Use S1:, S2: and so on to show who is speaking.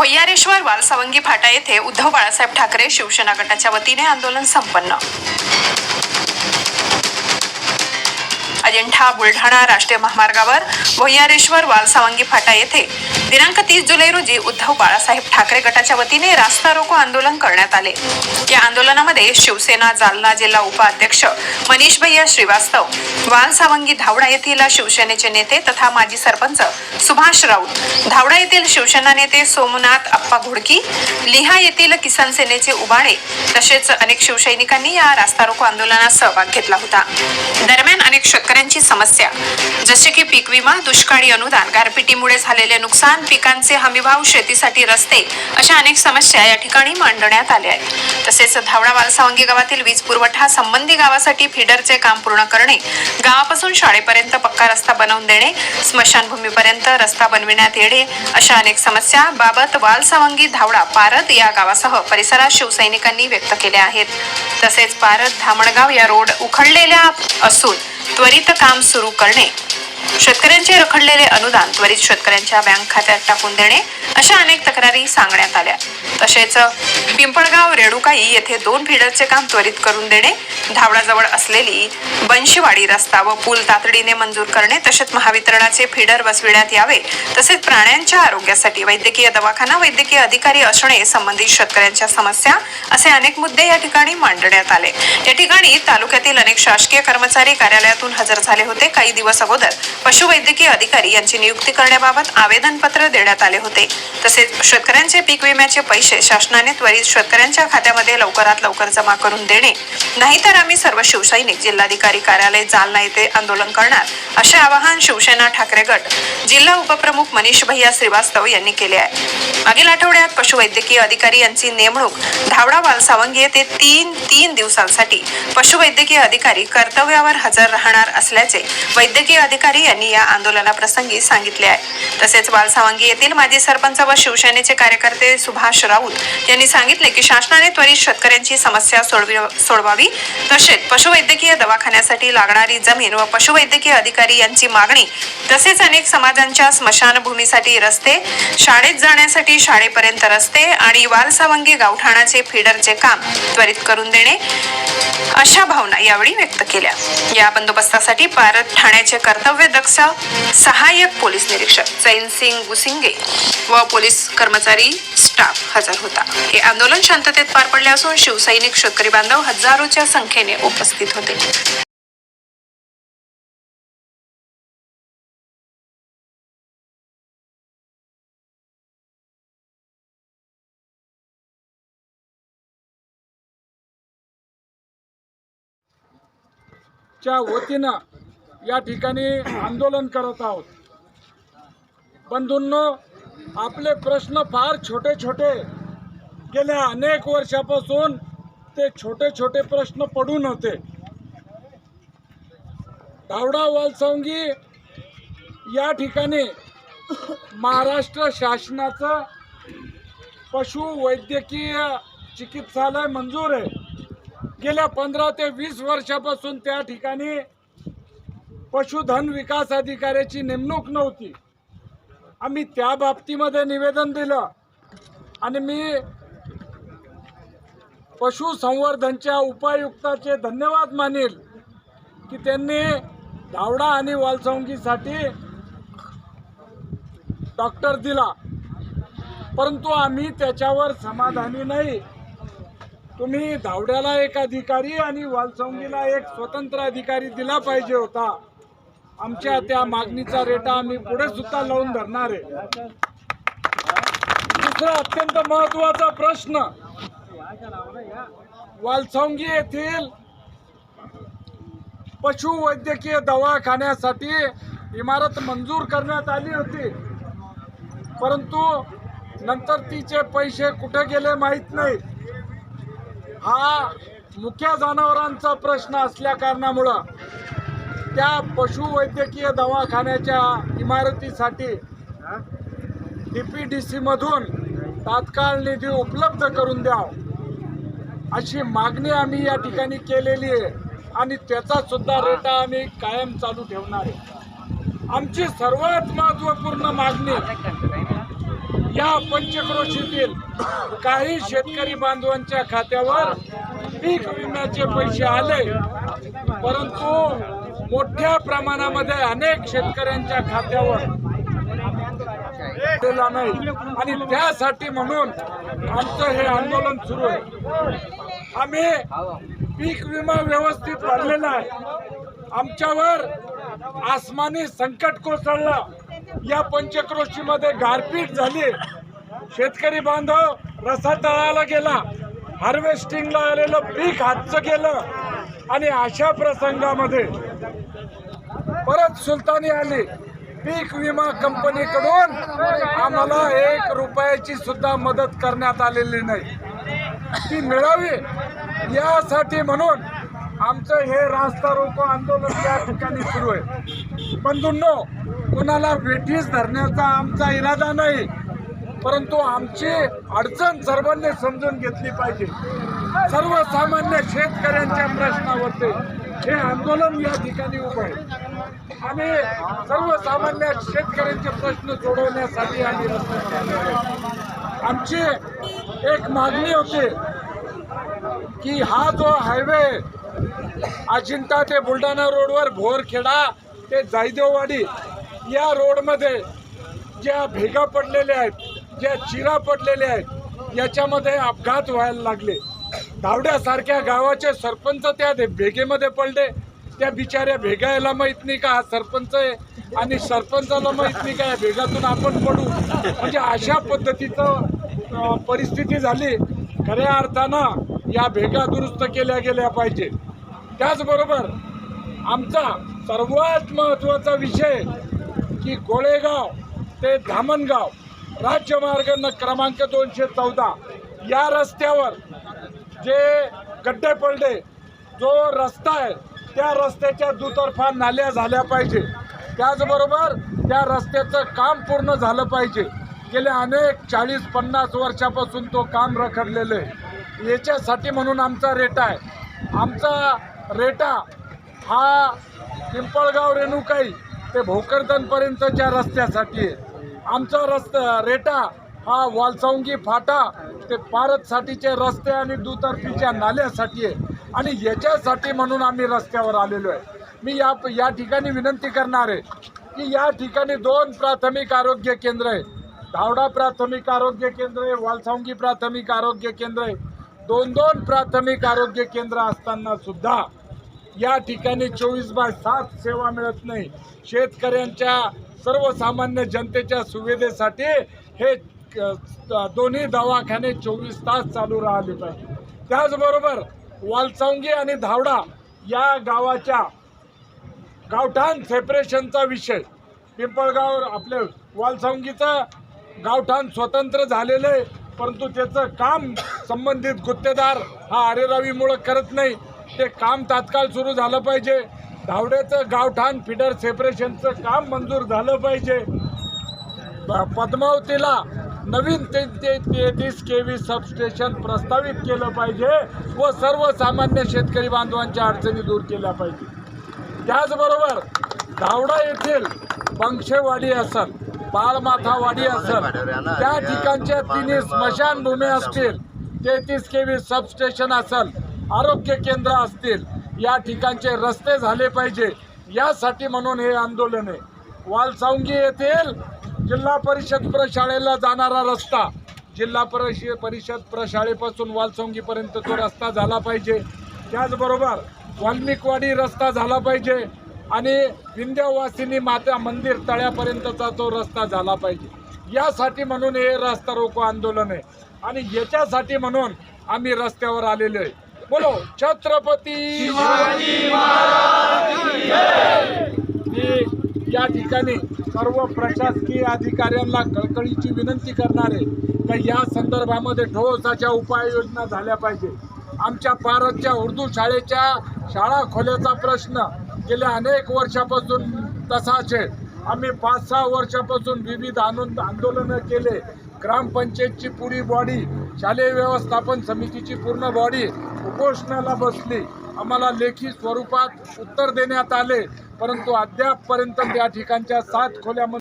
S1: भोय्यारेश्वर वालसावंगी फाटा येथे उद्धव बाळासाहेब ठाकरे शिवसेना गटाच्या वतीने आंदोलन संपन्न. अजिंठा बुलढाणा राष्ट्रीय महामार्गावर भोयारेश्वर वालसावंगी फाटा येथे. दिनांक तीस जुलै रोजी उद्धव बाळासाहेब ठाकरे गटाच्या वतीने रास्ता रोको आंदोलन करण्यात आले. या आंदोलनामध्ये शिवसेना जालना जिल्हा उपाध्यक्ष मनीष भैया श्रीवास्तव वालसावंगी धावडा येथील शिवसेनेचे नेते तथा माजी सरपंच सुभाष राऊत धावडा येथील शिवसेना नेते सोमनाथ अप्पा घोडकी लिहा येथील किसान सेनेचे उबाळे तसेच अनेक शिवसैनिकांनी या रास्ता रोको आंदोलनात सहभाग घेतला होता. दरम्यान अनेक शेतकऱ्यांनी शेतकऱ्यांची समस्या. जसे की पीक विमा दुष्काळी अनुदान गारपिटीमुळे झालेले नुकसान पिकांचे हमीभाव शेतीसाठी रस्ते अशा अनेक समस्या या ठिकाणी मांडण्यात आल्या आहेत. तसेच धावडा वालसावंगी गावातील वीज पुरवठा संबंधी गावासाठी फिडरचे काम पूर्ण करणे गावापासून शाळेपर्यंत पक्का रस्ता बनवून देणे स्मशानभूमीपर्यंत रस्ता बनविण्यात येणे अशा अनेक समस्या बाबत वालसावंगी धावडा पारत या गावासह परिसरात शिवसैनिकांनी व्यक्त केल्या आहेत. तसेच पारत धामणगाव या रोड उखडलेल्या असून त्वरित काम सुरू करणे. शेतकऱ्यांचे रखडलेले अनुदान त्वरित शेतकऱ्यांच्या बँक खात्यात टाकून देणे अशा अनेक तक्रारी सांगण्यात आल्या. तसेच पिंपळगाव रेणुकाई येथे दोन फिडरचे काम त्वरित करून देणे धावडाजवळ असलेली बनशीवाडी रस्ता व पूल तातडीने मंजूर करणे तसेच महावितरणाचे फिडर बसविण्यात यावे तसेच प्राण्यांच्या आरोग्यासाठी वैद्यकीय दवाखाना वैद्यकीय अधिकारी असणे संबंधित शेतकऱ्यांच्या समस्या असे अनेक मुद्दे या ठिकाणी मांडण्यात आले. या ठिकाणी तालुक्यातील अनेक शासकीय कर्मचारी कार्यालयातून हजर झाले होते. काही दिवस अगोदर पशुवैद्यकीय अधिकारी यांची नियुक्ती करण्याबाबत आवेदनपत्र देण्यात आले होते. तसेच शेतकऱ्यांचे पीक विम्याचे पैसे शासनाने त्वरित शेतकऱ्यांच्या खात्यामध्ये लवकरात लवकर जमा करून देणे. नाहीतर आम्ही सर्व शिवसैनिक जिल्हाधिकारी कार्यालय जालना येथे आंदोलन करणार असे आवाहन शिवसेना ठाकरे गट जिल्हा उपप्रमुख मनीष भैया श्रीवास्तव यांनी केले आहे. मागील आठवड्यात पशुवैद्यकीय अधिकारी यांची नेमणूक धावडा वालसावंगी येथे तीन तीन दिवसांसाठी पशुवैद्यकीय अधिकारी कर्तव्यावर हजर राहणार असल्याचे वैद्यकीय अधिकारी यांनी या आंदोलनाप्रसंगी सांगितले आहे. तसेच बालसावंगी येथील माजी सरपंच व शिवसेनेचे कार्यकर्ते सुभाष राऊत यांनी सांगितले की शासनाने त्वरित शेतकऱ्यांची समस्या सोडवी सोडवावी. तसेच पशुवैद्यकीय दवाखान्यासाठी लागणारी जमीन व पशुवैद्यकीय अधिकारी यांची मागणी तसेच अनेक समाजांच्या स्मशानभूमीसाठी रस्ते शाळेत जाण्यासाठी शाळेपर्यंत रस्ते आणि वालसावंगी गावठाणाचे फिडरचे काम त्वरित करून देणे अशा भावना यावेळी व्यक्त केल्या. या बंदोबस्तासाठी पारत ठाण्याचे कर्तव्य दक्ष सहाय्यक पोलीस निरीक्षक चैनसिंग गुसिंगे व पोलीस कर्मचारी स्टाफ हजर होता. हे आंदोलन शांततेत पार पडले असून शिवसैनिक शेतकरी बांधव हजारोच्या संख्येने उपस्थित होते.
S2: च्या वतीनं या ठिकाणी आंदोलन करत आहोत. बंधूंनो आपले प्रश्न फार छोटे छोटे गेल्या अनेक वर्षापासून ते छोटे छोटे प्रश्न पडून होते धावडा वालसंगी या ठिकाणी महाराष्ट्र शासनाचं पशु वैद्यकीय चिकित्सालय मंजूर आहे. गेल्या पंधरा ते वीस वर्षापासून त्या ठिकाणी पशुधन विकास अधिकाऱ्याची नेमणूक नव्हती. आम्ही त्या बाबतीमध्ये निवेदन दिलं. आणि मी पशुसंवर्धनच्या उपायुक्ताचे धन्यवाद मानेल की त्यांनी धावडा आणि वालसंगीसाठी डॉक्टर दिला. परंतु आम्ही त्याच्यावर समाधानी नाही. तुम्ही धावड्याला एक अधिकारी आणि वालसंगीला एक स्वतंत्र अधिकारी दिला पाहिजे होता. आमच्या त्या मागणीचा रेटा आम्ही पुढे सुद्धा लावून धरणार आहे. दुसरा अत्यंत महत्त्वाचा प्रश्न. वालसंगी येथील पशुवैद्यकीय दवाखान्यासाठी इमारत मंजूर करण्यात आली होती. परंतु नंतर तिचे पैसे कुठे गेले माहीत नाही. हा मुख्या जनावरांचा प्रश्न असल्या कारणामुळं. त्या पशुवैद्यकीय दवाखान्याच्या इमारतीसाठी डी पी डी सीमधून तात्काळ निधी उपलब्ध करून द्याव अशी मागणी आम्ही या ठिकाणी केलेली आहे आणि त्याचा सुद्धा रेटा आम्ही कायम चालू ठेवणार आहे. आमची सर्वात महत्त्वपूर्ण मागणी या पंचक्रोशीतील काही शेतकरी बांधवांच्या खात्यावर पीक विम्याचे पैसे आले. परंतु मोठ्या प्रमाणामध्ये अनेक शेतकऱ्यांच्या खात्यावर दिला नाही. आणि त्यासाठी म्हणून आमचं हे आंदोलन सुरू आहे. आम्ही पीक विमा व्यवस्थित वाढलेला आहे. आमच्यावर आसमानी संकट कोसळलं. या पंचक्रोशीमध्ये गारपीट झाली. शेतकरी बांधव रसा तळाला गेला. हार्वेस्टिंगला आलेलं पीक हातचं गेलं. आणि अशा प्रसंगामध्ये परत सुलतानी आली. पीक विमा कंपनीकडून आम्हाला एक रुपयाची सुद्धा मदत करण्यात आलेली नाही. ती मिळावी यासाठी म्हणून आमचं हे रास्ता रोको आंदोलन या ठिकाणी सुरू आहे. बंधूंनो कुणाला वेठीस धरण्याचा आमचा इरादा नाही परंतु आमची अडचण सर्वांनी समजून घेतली पाहिजे. सर्वसामान्य शेतकऱ्यांच्या प्रश्नावरती. हे आंदोलन या ठिकाणी उभं आहे. आणि सर्वसामान्य शेतकऱ्यांचे प्रश्न सोडवण्यासाठी आम्ही आमची एक मागणी होती की हा जो हायवे अजिंठा ते बुलढाणा रोडवर भोरखेडा ते जायदेववाडी या रोडमध्ये ज्या भेगा पडलेल्या आहेत ज्या चिरा पडलेल्या आहेत याच्यामध्ये अपघात व्हायला लागले. धावड्यासारख्या गावाचे सरपंच त्या भेगेमध्ये पडले. त्या बिचाऱ्या भेगा याला माहीत नाही का हा सरपंच आहे? आणि सरपंचाला माहीत नाही का या भेगातून आपण पडू? म्हणजे अशा पद्धतीचं परिस्थिती झाली. खऱ्या अर्थानं या भेगा दुरुस्त केल्या गेल्या पाहिजे. त्याचबरोबर आमचा सर्वात महत्त्वाचा विषय की गोळेगाव ते धामणगाव राज्यमार्ग क्रमांक दोनशे चौदा या रस्त्यावर जे गड्डे पडले जो रस्ता आहे त्या रस्त्याच्या दुतर्फा नाल्या झाल्या पाहिजे. त्याचबरोबर त्या रस्त्याचं काम पूर्ण झालं पाहिजे. गेल्या अनेक चाळीस पन्नास वर्षापासून तो काम रखडलेलं आहे. याच्यासाठी म्हणून आमचा रेटा आहे. आमचा रेटा हा पिंपळगाव रेणुकाई ते भोकरदनपर्यंतच्या रस्त्यासाठी आहे. आमचा रस्ता रेटा हा वालसावंगी फाटा ते पारतसाठीचे रस्ते आणि दुतर्फीच्या नाल्यासाठी आहे. आणि याच्यासाठी म्हणून आम्ही रस्त्यावर आलेलो आहे. मी या या ठिकाणी विनंती करणार आहे की या ठिकाणी दोन प्राथमिक आरोग्य केंद्र आहे. धावडा प्राथमिक आरोग्य केंद्र आहे वालसावंगी प्राथमिक आरोग्य केंद्र आहे. दोन दोन प्राथमिक आरोग्य केंद्र असताना सुद्धा या ठिकाणी चोवीस बाय सात सेवा मिळत नाही. शेतकऱ्यांच्या सर्वसामान्य जनतेच्या सुविधेसाठी हे दोन्ही दवाखाने चोवीस तास चालू राहिले पाहिजे. त्याचबरोबर वालसावंगी आणि धावडा या गावाच्या गावठाण सेपरेशनचा विषय. पिंपळगाव आपले वालसावंगीचं गावठाण स्वतंत्र झालेलं आहे परंतु त्याचं काम संबंधित गुत्तेदार हा अरेरावीमुळं करत नाही. ते काम तात्काळ सुरू झालं पाहिजे. धावड्याचं गावठाण फिडर सेपरेशनचं काम मंजूर झालं पाहिजे. प- पद्मावतीला नवीन ते तेहतीस के व्ही सबस्टेशन प्रस्तावित केलं पाहिजे व सर्वसामान्य शेतकरी बांधवांच्या अडचणी दूर केल्या पाहिजे. त्याचबरोबर धावडा येथील बंक्षेवाडी असल बाळमाथावाडी असल त्या ठिकाणच्या तिन्ही स्मशानभूमी असतील तेहतीस के व्ही सबस्टेशन असल आरोग्य केंद्र असतील या ठिकाणचे रस्ते झाले पाहिजे. यासाठी म्हणून हे आंदोलन आहे. वालसावंगी येथील जिल्हा परिषद प्रशाळेला जाणारा रस्ता. जिल्हा परिषद परिषद प्रशाळेपासून वालसोंगीपर्यंत तो रस्ता झाला पाहिजे. त्याचबरोबर वाल्मिकवाडी रस्ता झाला पाहिजे आणि विंध्यवासिनी माता मंदिर तळ्यापर्यंतचा तो रस्ता झाला पाहिजे. यासाठी म्हणून हे रस्ता रोको आंदोलन आहे. आणि याच्यासाठी म्हणून आम्ही रस्त्यावर आलेलो आहे. बोलो छत्रपती या ठिकाणी सर्व प्रशासकीय अधिकाऱ्यांना कळकळीची विनंती करणार आहे तर या संदर्भामध्ये ठोस अशा उपाययोजना झाल्या पाहिजे. आमच्या पारतच्या उर्दू शाळेच्या शाळा खोल्याचा प्रश्न गेल्या अनेक वर्षापासून तसाच आहे. आम्ही पाच सहा वर्षापासून विविध आनंद आंदोलनं केले. ग्रामपंचायतची पुरी बॉडी शालेय व्यवस्थापन समितीची पूर्ण बॉडी उपोषणाला बसली. आम्हाला लेखी स्वरूपात उत्तर देण्यात आले. परंतु अद्यापपर्यंत त्या ठिकाणच्या सात खोल्यामध्ये